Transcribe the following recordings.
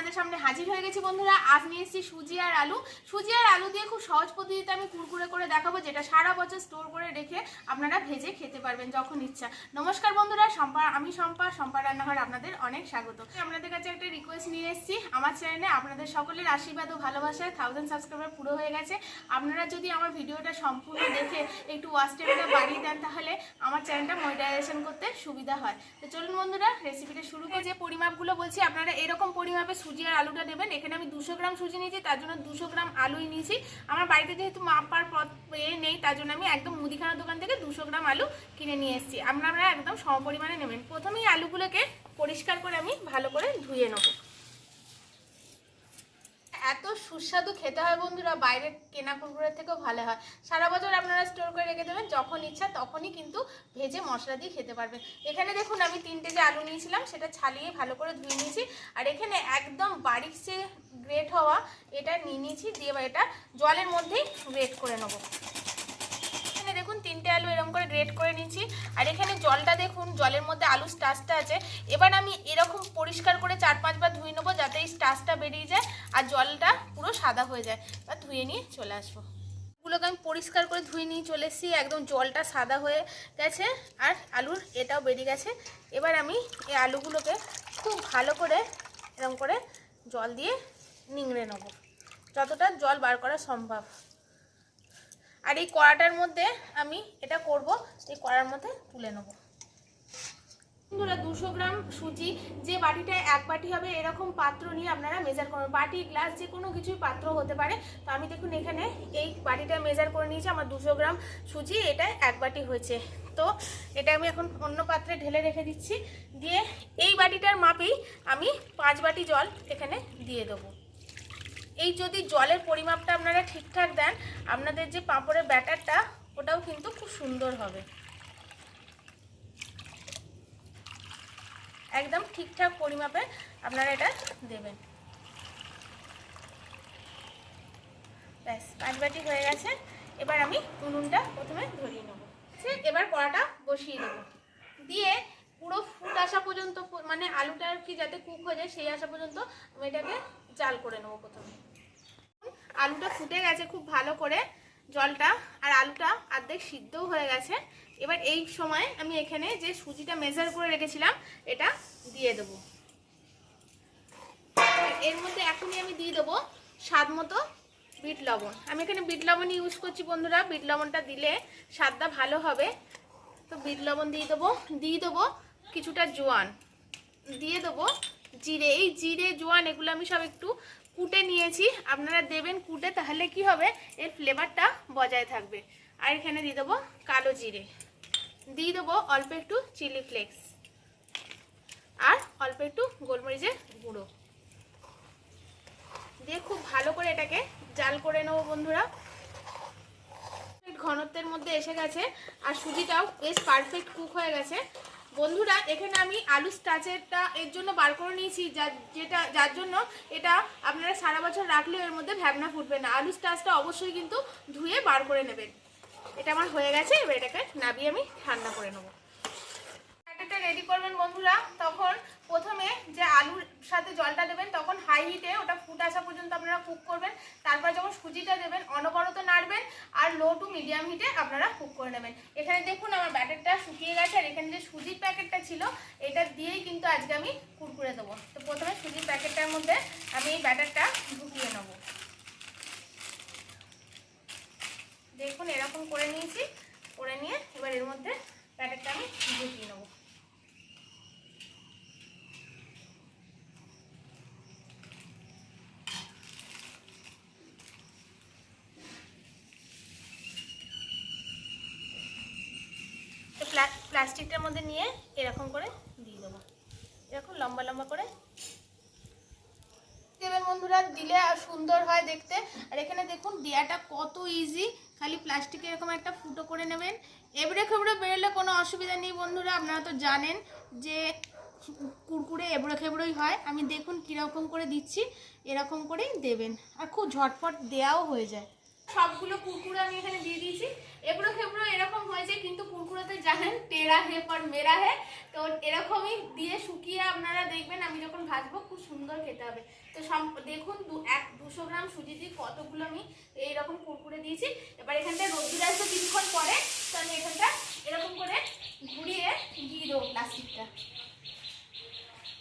আপনাদের সামনে হাজির হয়ে গেছি বন্ধুরা। আজ নিয়ে এসেছি সুজি আর আলু। সুজি আর আলু দিয়ে খুব সহজ পদ্ধতিতে আমি কুরকুরে করে দেখাবো, যেটা সারা বছর স্টোর করে রেখে আপনারা ভেজে খেতে পারবেন যখন ইচ্ছা। নমস্কার বন্ধুরা, সম্পা আমি সম্পা সম্পা রান্নাঘর আপনাদের অনেক স্বাগত। আপনাদের কাছে একটা রিকোয়েস্ট নিয়ে এসেছি। আমার চ্যানেলে আপনাদের সকলের আশীর্বাদ ও ভালোবাসায় থাউজেন্ড সাবস্ক্রাইবার পুরো হয়ে গেছে। আপনারা যদি আমার ভিডিওটা সম্পূর্ণ দেখে একটু ওয়াচ টাইমটা বাড়িয়ে দেন, তাহলে আমার চ্যানেলটা মনিটাইজেশন করতে সুবিধা হয়। তো চলুন বন্ধুরা রেসিপিটা শুরু করে। যে পরিমাপগুলো বলছি, আপনারা এরকম পরিমাপে সুজি আর আলুটা নেবেন। এখানে আমি দুশো গ্রাম সুজি নিয়েছি, তার জন্য দুশো গ্রাম আলুই নিয়েছি। আমার বাড়িতে যেহেতু মাপার পথ এ নেই, তার জন্য আমি একদম মুদিখানা দোকান থেকে দুশো গ্রাম আলু কিনে নিয়ে এসেছি। আপনারা একদম সমপরিমাণে নেবেন। প্রথমেই আলুগুলোকে পরিষ্কার করে আমি ভালো করে ধুয়ে নেব। এত সুস্বাদু খেতে হয় বন্ধুরা, বাইরে কেনা কুরকুরের থেকেও ভালো হয়। সারা বছর আপনারা স্টোর করে রেখে দেবেন, যখন ইচ্ছা তখনই কিন্তু ভেজে মশলা দিয়ে খেতে পারবেন। এখানে দেখুন, আমি তিনটে যে আলু নিয়েছিলাম, সেটা ছালিয়ে ভালো করে ধুয়ে নিয়েছি। আর এখানে একদম বাড়ির সে গ্রেট হওয়া, এটা নিয়ে নিয়েছি, দিয়ে এটা জলের মধ্যেই গ্রেট করে নেব। তিনটে আলু এরকম করে গ্রেট করে নিয়েছি। আর এখানে জলটা দেখুন, জলের মধ্যে আলু স্টাচটা আছে। এবার আমি এরকম পরিষ্কার করে চার পাঁচবার ধুয়ে নেব যাতে এই স্টাচটা বেরিয়ে যায় আর জলটা পুরো সাদা হয়ে যায়। বা ধুয়ে নিয়ে চলে আসব। গুলোকে আমি পরিষ্কার করে ধুয়ে নিয়ে চলে এসেছি, একদম জলটা সাদা হয়ে গেছে আর আলুর এটাও বেরিয়ে গেছে। এবার আমি এই আলুগুলোকে খুব ভালো করে এরকম করে জল দিয়ে নিংড়ে নেব। যতটা জল বার করা সম্ভব। আর এই কড়াটার মধ্যে আমি এটা করব এই কড়ার মধ্যে তুলে নেব। বন্ধুরা, দুশো গ্রাম সুজি, যে বাটিটায় এক বাটি হবে, এরকম পাত্র নিয়ে আপনারা মেজার করবেন বাটি গ্লাস যে কোনো কিছুই পাত্র হতে পারে। তো আমি দেখুন এখানে এই বাটিটা মেজার করে নিয়েছি, আমার দুশো গ্রাম সুজি, এটা এক বাটি হয়েছে। তো এটা আমি এখন অন্য পাত্রে ঢেলে রেখে দিচ্ছি। দিয়ে এই বাটিটার মাপেই আমি পাঁচ বাটি জল এখানে দিয়ে দেবো। এই যদি জলের পরিমাপটা আপনারা ঠিকঠাক দেন, আপনাদের যে পাঁপড়ের ব্যাটারটা, ওটাও কিন্তু খুব সুন্দর হবে। একদম ঠিকঠাক পরিমাপে আপনারা এটা দেবেন। ব্যাস পাঁচ বাটি হয়ে গেছে। এবার আমি উনুনটা প্রথমে ধরিয়ে নেব। সে এবার কড়াটা বসিয়ে দেবো। দিয়ে পুরো ফুট আসা পর্যন্ত মানে আলুটা কি যাতে কুক হয়ে যায়, সেই আসা পর্যন্ত আমি এটাকে জাল করে নেব প্রথমে। আলুটা ফুটে গেছে খুব ভালো করে, জলটা আর আলুটা অর্ধেক সিদ্ধও হয়ে গেছে। এবার এই সময় আমি এখানে যে সুজিটা মেজার করে রেখেছিলাম, এটা দিয়ে দেবো। এর মধ্যে এখনই আমি দিয়ে দেবো স্বাদ মতো বিট লবণ। আমি এখানে বিট লবণ ইউজ করছি বন্ধুরা, বিট লবণটা দিলে স্বাদটা ভালো হবে। তো বিট লবণ দিয়ে দেবো দিয়ে দেবো কিছুটা জোয়ান। দিয়ে দেবো জিরে। এই জিরে, জোয়ান এগুলো আমি সব একটু কুটে নিয়েছি। আপনারা দেবেন কুটে, তাহলে কি হবে? এর ফ্লেভারটা বজায় থাকবে। আর এখানে দিয়ে দেবো কালো জিরে। দিয়ে দেবো অল্প একটু চিলি ফ্লেক্স আর অল্প একটু গোলমরিচের গুঁড়ো। দিয়ে খুব ভালো করে এটাকে জাল করে নেব বন্ধুরা। ঘনত্বের মধ্যে এসে গেছে। আর সুজিটাও বেশ পারফেক্ট কুক হয়ে গেছে। বন্ধুরা, এখানে আমি আলু স্টাচেরটা এর জন্য বার করে নিয়েছি যার যেটা, যার জন্য এটা আপনারা সারা বছর রাখলেও এর মধ্যে ভ্যাবনা ফুটবে না। আলু স্টাচটা অবশ্যই কিন্তু ধুয়ে বার করে নেবেন। এটা আমার হয়ে গেছে, এবার এটাকে নাবিয়ে আমি ঠান্ডা করে নেব। রেডি করবেন বন্ধুরা, তখন প্রথমে যে আলুর সাথে জলটা দেবেন, তখন হাই হিটে ওটা ফুট আসা পর্যন্ত আপনারা কুক করবেন। তারপর যখন সুজিটা দেবেন, অনবরত নাড়বেন আর লো টু মিডিয়াম হিটে আপনারা কুক করে নেবেন। এখানে দেখুন আমার ব্যাটারটা শুকিয়ে গেছে আর এখানে যে সুজির প্যাকেটটা ছিল, এটা দিয়েই কিন্তু আজকে আমি কুরকুরে দেবো। তো প্রথমে সুজির প্যাকেটটার মধ্যে আমি এই ব্যাটারটা ঢুকিয়ে নেব দেখুন এরকম করে নিয়েছি করে নিয়ে এবার এর মধ্যে প্যাকেটটা আমি ঢুকিয়ে নেব তো প্লা- প্লাস্টিকটার মধ্যে নিয়ে এরকম করে দিয়ে দেবো। এরকম লম্বা লম্বা করে। দেবেন বন্ধুরা দিলে আর সুন্দর হয় দেখতে। আর এখানে দেখুন, দেয়াটা কত ইজি খালি প্লাস্টিকে এরকম একটা ফুটো করে নেবেন। এবড়ে খেবড়ে বেরোলে কোনো অসুবিধা নেই বন্ধুরা, আপনারা তো জানেন যে কুরকুরে এবড়ো খেবড়োই হয়। আমি দেখুন কীরকম করে দিচ্ছি, এরকম করেই দেবেন। আর খুব ঝটপট দেয়াও হয়ে যায়। সবগুলো কুরকুরে আমি এখানে দিয়ে দিয়েছি। এবড়ো খেবড়ো এরকম হয়েছে, কিন্তু কুরকুরোতে জানেন, টেরা হে পর মেরা হে। তো এরকমই দিয়ে শুকিয়ে আপনারা দেখবেন, আমি যখন ভাজবো, খুব সুন্দর খেতে হবে। তো দেখুন, দু, এক, দুশো গ্রাম সুজি দিয়ে কতগুলো আমি এইরকম কুরকুরে দিয়েছি। এবার এখানটা রোদ্দুর আসবে কিছুক্ষণ পরে, তো আমি এখানটা এরকম করে ঘুরিয়ে দিয়ে দেবো প্লাস্টিকটা।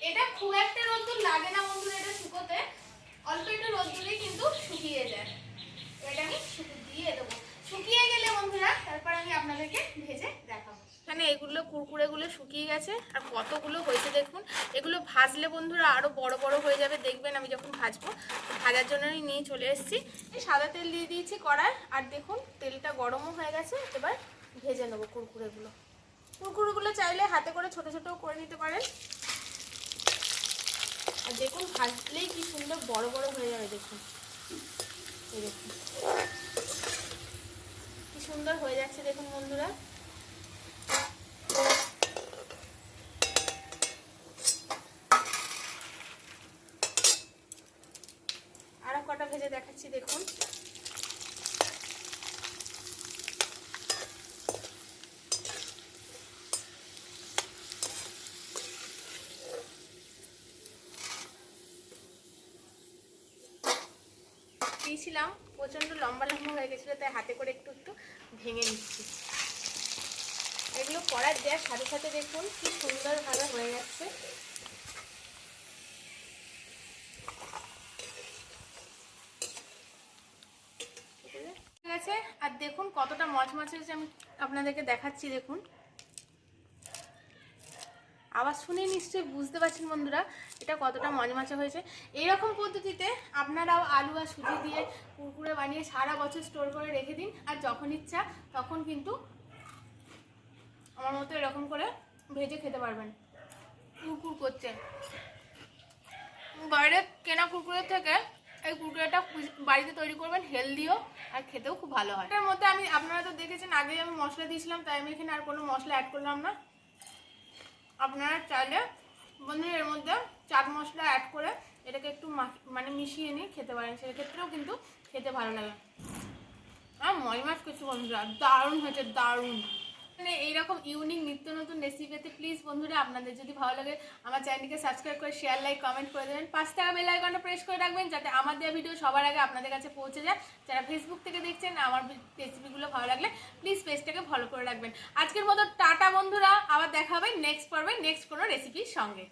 এটা খুব একটা রোদ্দুর লাগে না বন্ধুরা, এটা শুকোতে। অল্প একটু রোদ্দুরেই কিন্তু শুকিয়ে যায় এটা আমি শুকু দিয়ে দেবো শুকিয়ে গেলে বন্ধুরা তারপর আমি আপনাদেরকে ভেজে দেখাবো এখানে এগুলো কুরকুরেগুলো শুকিয়ে গেছে। আর কতগুলো হয়েছে দেখুন। এগুলো ভাজলে বন্ধুরা আরও বড় বড় হয়ে যাবে। দেখবেন আমি যখন ভাজবো ভাজার জন্য আমি নিয়ে চলে এসেছি। সাদা তেল দিয়ে দিয়েছি কড়ায় আর দেখুন, তেলটা গরমও হয়ে গেছে। এবার ভেজে নেব কুরকুরেগুলো। কুরকুরেগুলো চাইলে হাতে করে ছোট ছোট করে নিতে পারেন। আর দেখুন, ভাজলেই কি সুন্দর বড় বড় হয়ে যাবে দেখুন। এই দেখুন। কি সুন্দর হয়ে যাচ্ছে দেখুন বন্ধুরা আরও কটা ভেজে দেখাচ্ছি, দেখুন। দিয়েছিলাম, প্রচণ্ড লম্বা লম্বা হয়ে গেছিল, তাই হাতে করে একটু একটু ভেঙে নিচ্ছি। এগুলো করার দেওয়ার সাথে সাথে দেখুন কি সুন্দরভাবে হয়ে যাচ্ছে। আছে আর দেখুন কতটা মচমচে হয়েছে আমি আপনাদেরকে দেখাচ্ছি, দেখুন। আওয়াজ শুনে নিশ্চয়ই বুঝতে পারছেন বন্ধুরা, এটা কতটা মজমাচা হয়েছে। এইরকম পদ্ধতিতে আপনারাও আলু আর সুজি দিয়ে কুরকুরে বানিয়ে সারা বছর স্টোর করে রেখে দিন, আর যখন ইচ্ছা তখন কিন্তু আমার মতো এরকম করে ভেজে খেতে পারবেন। কুরকুর করছে। বাইরে কেনা কুরকুরের থেকে এই কুরকুরেটা বাড়িতে তৈরি করবেন, হেলদিও, আর খেতেও খুব ভালো হয়। এটার মধ্যে আমি আপনারা তো দেখেছেন আগেই আমি মশলা দিয়েছিলাম, তাই আমি এখানে আর কোনো মশলা অ্যাড করলাম না। আপনারা চাইলে, বন্ধুরা, এর মধ্যে চাট মশলা অ্যাড করে এটাকে একটু মানে মিশিয়ে নিয়ে খেতে পারেন। সেক্ষেত্রেও কিন্তু খেতে ভালো লাগে। আর ময় মাছ কিছু বন্ধুরা, দারুণ হয়েছে, দারুণ। এইরকম ইউনিক নিত্য নতুন রেসিপি পেতে প্লিজ বন্ধুরা আপনাদের যদি ভালো লাগে, আমার চ্যানেলকে সাবস্ক্রাইব করে শেয়ার লাইক কমেন্ট করে দেবেন। পাঁচ টাকা বেল আইকনটা প্রেস করে রাখবেন যাতে আমার দেওয়া ভিডিও সবার আগে আপনাদের কাছে পৌঁছে যায়। যারা ফেসবুক থেকে দেখছেন, আমার রেসিপিগুলো ভালো লাগলে প্লিজ পেজটাকে ফলো করে রাখবেন। আজকের মতো টাটা বন্ধুরা, আবার দেখা হবে নেক্সট পর্বে নেক্সট কোনো রেসিপির সঙ্গে।